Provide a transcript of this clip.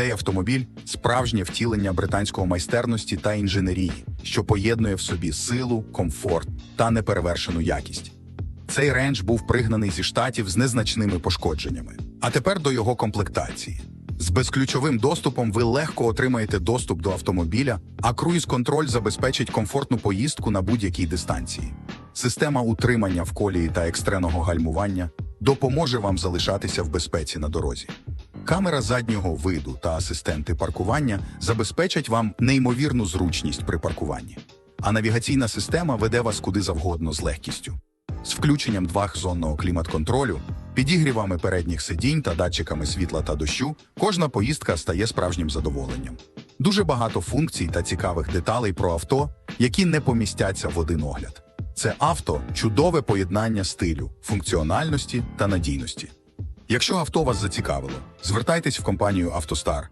автомобіль справжнє втілення британського майстерності та інженерії, що поєднує в собі силу, комфорт та неперевершену якість. Цей рейндж був пригнаний зі штатів з незначними пошкодженнями. А тепер до його комплектації. З безключовим доступом ви легко отримаєте доступ до автомобіля, а круїз-контроль забезпечить комфортну поїздку на будь-якій дистанції. Система утримання в колії та екстреного гальмування допоможе вам залишатися в безпеці на дорозі. Камера заднього виду та асистенти паркування забезпечать вам неймовірну зручність при паркуванні. А навігаційна система веде вас куди завгодно з легкістю. З включенням двохзонного клімат-контролю, підігрівами передніх сидінь та датчиками світла та дощу, кожна поїздка стає справжнім задоволенням. Дуже багато функцій та цікавих деталей про авто, які не помістяться в один огляд. Це авто чудове поєднання стилю, функціональності та надійності. Якщо авто вас зацікавило, звертайтесь в компанію «АвтоСтар»